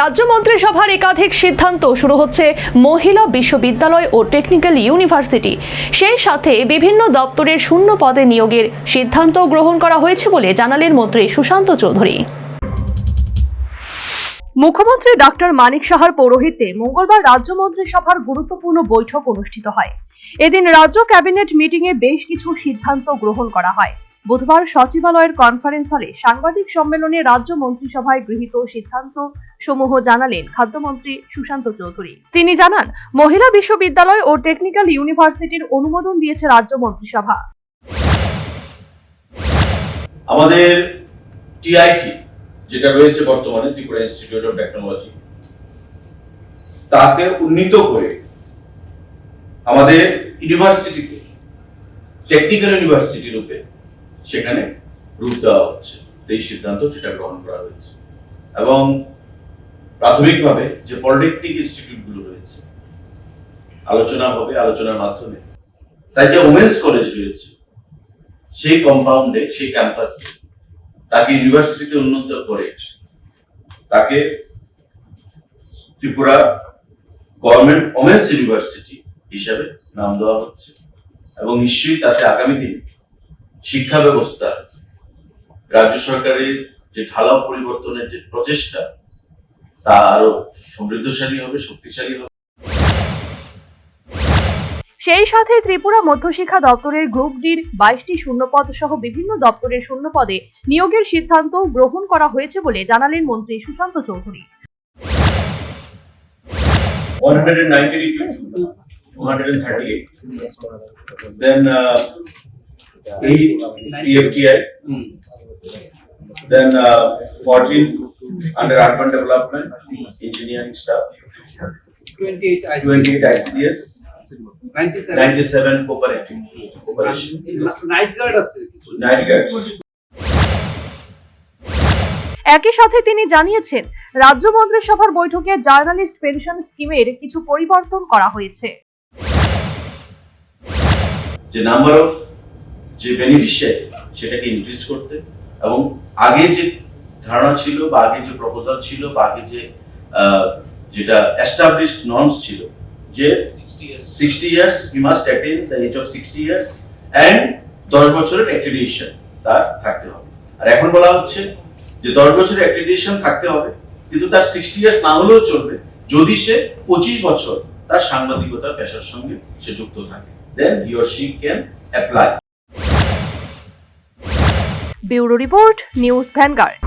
রাজ্য মন্ত্রিসভার একাধিক সিদ্ধান্ত শুরু হচ্ছে মহিলা বিশ্ববিদ্যালয় ও টেকনিক্যাল ইউনিভার্সিটি। সেই সাথে বিভিন্ন দপ্তরের শূন্য পদে নিয়োগের সিদ্ধান্ত গ্রহণ করা হয়েছে বলে জানালেন মন্ত্রী সুশান্ত চৌধুরী। মুখ্যমন্ত্রী ডক্টর মানিক সাহার পৌরোহিত্যে মঙ্গলবার রাজ্য মন্ত্রিসভার গুরুত্বপূর্ণ বৈঠক অনুষ্ঠিত হয়। এদিন রাজ্য ক্যাবিনেট মিটিংয়ে বেশ কিছু সিদ্ধান্ত গ্রহণ করা হয়। বুধবার সচিবালয়ের কনফারেন্স হলে সাংবাদিক সম্মেলনে রাজ্য মন্ত্রিসভায় গৃহীত সিদ্ধান্ত সমূহ জানালেন খাদ্যমন্ত্রী সুশান্ত চৌধুরী। তিনি জানান, মহিলা বিশ্ববিদ্যালয় ও টেকনিক্যাল ইউনিভার্সিটির অনুমোদন দিয়েছে রাজ্য মন্ত্রিসভা। আমাদের টিআইটি যেটা রয়েছে বর্তমানে ত্রিপুরা ইনস্টিটিউট অফ টেকনোলজি তাকে উন্নীত করে আমাদের ইউনিভার্সিটিতে টেকনিক্যাল ইউনিভার্সিটি রূপে সেখানে রূপ দেওয়া হচ্ছে। এই সিদ্ধান্ত সেটা গ্রহণ করা হয়েছে। এবং প্রাথমিকভাবে যে পলিটেকনিক ইনস্টিটিউটগুলো রয়েছে, আলোচনা হবে আলোচনার মাধ্যমে। তাই যে ওমেন্স কলেজ রয়েছে, সেই কম্পাউন্ডে সেই ক্যাম্পাসে তাকে ইউনিভার্সিটিতে উন্নত করে তাকে ত্রিপুরা গভর্নমেন্ট ওমেন্স ইউনিভার্সিটি হিসাবে নাম দেওয়া হচ্ছে এবং নিশ্চয়ই তাতে আগামী দিনে শিক্ষা ব্যবস্থা রাজ্য সরকারের যে ঢালাও পরিবর্তনের যে প্রচেষ্টা, তা আরও সমৃদ্ধশালী হবে, শক্তিশালী হবে। সেই সাথে ত্রিপুরা মধ্যশিক্ষা দপ্তরের গ্রুপ ডির বাইশটি শূন্যপদ সহ বিভিন্ন দপ্তরের শূন্যপদে নিয়োগের সিদ্ধান্ত গ্রহণ করা হয়েছে বলে জানালেন মন্ত্রী Sushanta Chowdhury 192 to 238. Then uh, 8 EFTI. Then uh, 14 under urban development, engineering staff. 28 I 28 ICDS. 97 97 cooperative. Night guard আছে Night guards. একই সাথে তিনি জানিয়েছেন রাজ্য মন্ত্রিসভার বৈঠকে জার্নালিস্ট পেনশন স্কিমের কিছু পরিবর্তন করা হয়েছে যে নাম্বার অফ যে বেনিফিশিয়ারি সেটাকে ইনক্রিজ করতে এবং আগে যে ধারণা ছিল বা আগে যে প্রপোজাল ছিল বা আগে যে আহ, যেটা এস্টাবলিশড নর্মস ছিল যে sixty years you must attain the age of sixty years and দশ বছরের অ্যাক্রিডিয়েশন তার থাকতে হবে। আর এখন বলা হচ্ছে যে দশ বছরের অ্যাক্রিডিয়েশন থাকতে হবে কিন্তু তার সিক্সটি ইয়ার্স না হলেও চলবে যদি সে পঁচিশ বছর তার সাংবাদিকতার পেশার সঙ্গে সে যুক্ত থাকে। Then he or she can apply. Bureau report news Vanguard.